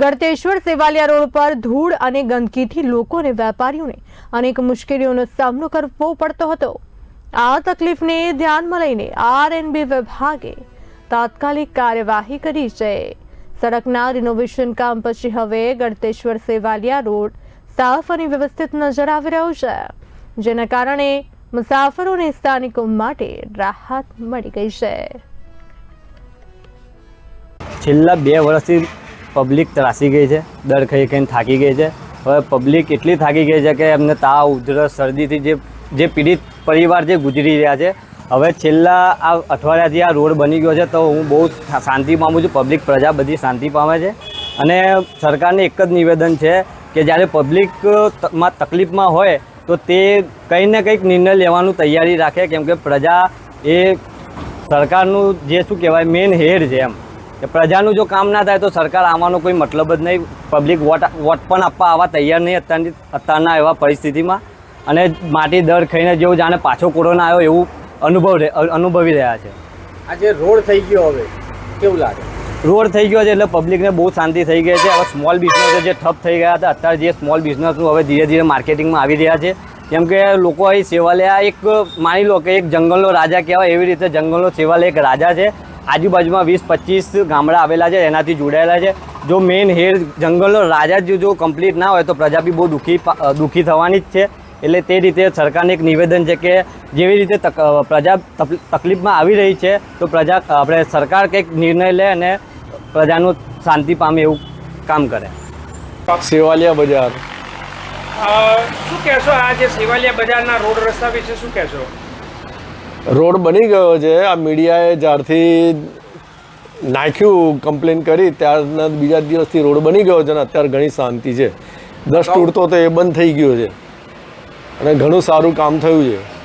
Galteshwar Sevaliya road પર ધૂળ અને ગંદકીથી લોકોને વેપારીઓને અનેક મુશ્કેલીઓનો સામનો કરવો પડતો હતો. આ તકલીફને ધ્યાનમાં લઈને આરએનબી વિભાગે તાત્કાલિક કાર્યવાહી કરી છે. સડકના રિનોવેશન કામ પછી હવે ગળતેશ્વર સેવાલિયા રોડ સાફ અને વ્યવસ્થિત નજર આવી રહ્યો છે, જેના કારણે મુસાફરોને સ્થાનિકો માટે રાહત મળી ગઈ છે. છેલ્લા બે વર્ષથી પબ્લિક ત્રાસી ગઈ છે દર ખાઈ ખાઈને થાકી ગઈ છે. હવે પબ્લિક એટલી થાકી ગઈ છે કે એમને તાવ, ઉધરસ, શરદીથી જે જે પીડિત પરિવાર જે ગુજરી રહ્યા છે. હવે છેલ્લા આ અઠવાડિયાથી આ રોડ બની ગયો છે, તો હું બહુ શાંતિ પામું છું. પબ્લિક પ્રજા બધી શાંતિ પામે છે. અને સરકારને એક જ નિવેદન છે કે જ્યારે પબ્લિકમાં તકલીફમાં હોય, તો તે કંઈ ને કંઈક નિર્ણય લેવાનું તૈયારી રાખે. કેમ કે પ્રજા એ સરકારનું જે શું કહેવાય મેઇન હેડ છે એમ. કે પ્રજાનું જો કામ ના થાય તો સરકાર આવવાનો કોઈ મતલબ જ નહીં. પબ્લિક વોટ વોટ પણ આપવા આવવા તૈયાર નહીં અત્યારની અત્યારના એવા પરિસ્થિતિમાં. અને માટી દર ખાઈને જેવું જાણે પાછો કોરોના આવ્યો એવું અનુભવ અનુભવી રહ્યા છે. આજે રોડ થઈ ગયો હવે. કેવું લાગે? રોડ થઈ ગયો છે એટલે પબ્લિકને બહુ શાંતિ થઈ ગઈ છે. હવે સ્મોલ બિઝનેસ જે ઠપ થઈ ગયા હતા અત્યારે જે સ્મોલ બિઝનેસનું હવે ધીરે ધીરે માર્કેટિંગમાં આવી રહ્યા છે. કેમ કે લોકો અહીં સેવાલયા એક માની લો કે એક જંગલનો રાજા કહેવાય એવી રીતે જંગલનો સેવાલય એક રાજા છે. આજુબાજુમાં વીસ પચીસ ગામડા આવેલા છે એનાથી જોડાયેલા છે. જો મેઇન હેર જંગલનો રાજા જ જો કમ્પ્લીટ ના હોય તો પ્રજા બી બહુ દુઃખી દુઃખી થવાની જ છે. એટલે તે રીતે સરકારને એક નિવેદન છે કે જેવી રીતે તક પ્રજા તકલીફમાં આવી રહી છે તો પ્રજા આપણે સરકાર કંઈક નિર્ણય લે અને પ્રજાનું શાંતિ પામે એવું કામ કરે. સેવાલિયા બજાર. શું કહેશો આ જે સેવાલિયા બજારના રોડ રસ્તા વિશે શું કહેશો? રોડ બની ગયો છે. આ મીડિયાએ જ્યારથી નાખ્યું કમ્પ્લેન કરી ત્યારના બીજા દિવસથી રોડ બની ગયો છે અને અત્યારે ઘણી શાંતિ છે. દસ તૂટતો તો એ બંધ થઈ ગયો છે. અને ઘણું સારું કામ થયું છે.